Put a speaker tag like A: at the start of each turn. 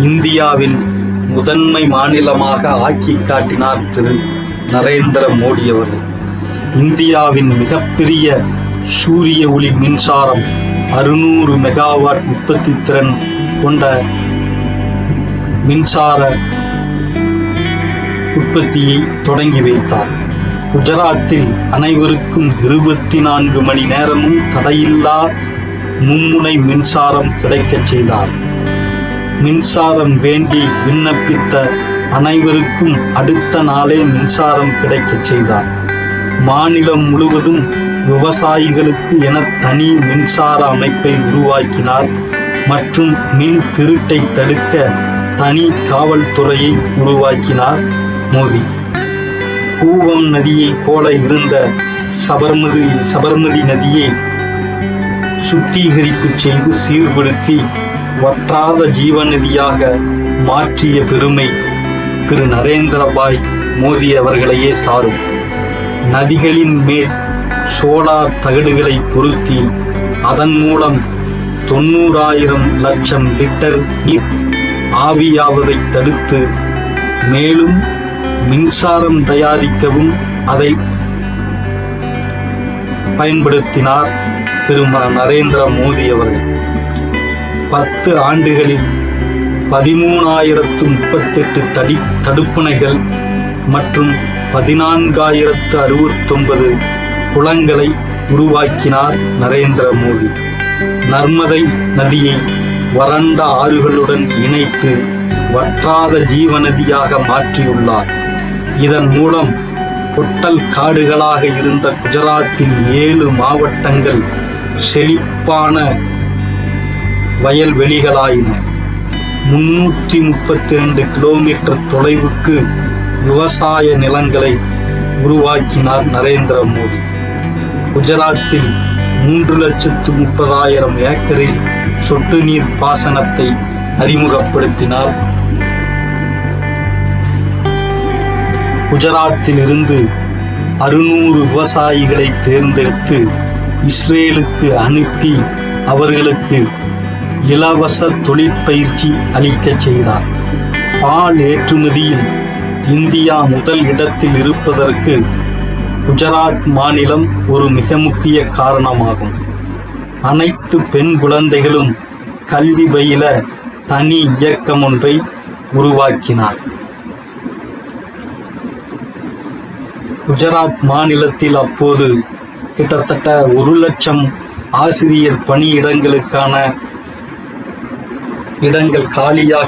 A: இந்தியாவின் முதன்மை மாநிலமாக ஆக்கி காட்டினார் திரு. நரேந்திர மோடி அவர்கள். இந்தியாவின் மிகப்பெரிய சூரிய ஒளி மின்சாரம் அறுநூறு மெகாவாட் உற்பத்தி திறன் கொண்ட மின்சார உற்பத்தியை தொடங்கி வைத்தார். குஜராத்தில் அனைவருக்கும் இருபத்தி நான்கு மணி நேரமும் தடையில்லா மும்முனை மின்சாரம் கிடைக்கச் செய்தார். மின்சாரம் வேண்டி விண்ணப்பித்த அனைவருக்கும் அடுத்த நாளே மின்சாரம் கிடைக்கச் செய்தார். மாநிலம் முழுவதும் விவசாயிகளுக்கு என தனி மின்சார அமைப்பை உருவாக்கினார் மற்றும் மின் திருட்டை தடுக்க தனி காவல்துறையை உருவாக்கினார் மோடி. கூவம் நதியைப் போல இருந்த சபர்மதி சபர்மதி நதியை சுத்திகரிப்பு செய்து சீர்படுத்தி வற்றாத ஜீவநதியாக மாற்றிய பெருமை திரு நரேந்திரபாய் மோதி அவர்களையே சாரும். நதிகளின் மேல் சோலார் தகடுகளை பொருத்தி அதன் மூலம் தொண்ணூறாயிரம் லட்சம் லிட்டர் நீர் ஆவியாவதை தடுத்து மேலும் மின்சாரம் தயாரிக்கவும் அதை பயன்படுத்தினார் திருமண நரேந்திர மோடி அவர்கள். பத்து ஆண்டுகளில் பதிமூணாயிரத்து முப்பத்தெட்டு தடி தடுப்பணைகள் மற்றும் பதினான்காயிரத்து அறுபத்தொன்பது குளங்களை உருவாக்கினார் நரேந்திர மோடி. நர்மதை நதியை வறண்ட ஆறுகளுடன் இணைத்து வற்றாத ஜீவநதியாக மாற்றியுள்ளார். இதன் மூலம் பொட்டல் காடுகளாக இருந்த குஜராத்தின் ஏழு மாவட்டங்கள் செழிப்பான வயல்வெளிகளாயின. முன்னூற்றி முப்பத்தி ரெண்டு கிலோமீட்டர் தொலைவுக்கு விவசாய நிலங்களை உருவாக்கினார் நரேந்திர மோடி. குஜராத்தில் மூன்று லட்சத்து முப்பதாயிரம் ஏக்கரில் சொட்டு நீர் பாசனத்தை அறிமுகப்படுத்தினார். குஜராத்தில் இருந்து அறுநூறு விவசாயிகளை தேர்ந்தெடுத்து இஸ்ரேலுக்கு அனுப்பி அவர்களுக்கு இலவச தொழிற்பயிற்சி அளிக்கச் செய்தார். பால் ஏற்றுமதியில் இந்தியா முதல் இடத்தில் இருப்பதற்கு குஜராத் மாநிலம் ஒரு மிக முக்கிய காரணமாகும். அனைத்து பெண் குழந்தைகளும் கல்வி பயில தனி இயக்கம் ஒன்றை உருவாக்கினார். குஜராத் மாநிலத்தில் அப்போது கிட்டத்தட்ட ஒரு லட்சம் ஆசிரியர் பணியிடங்களுக்கான இடங்கள் காலியாக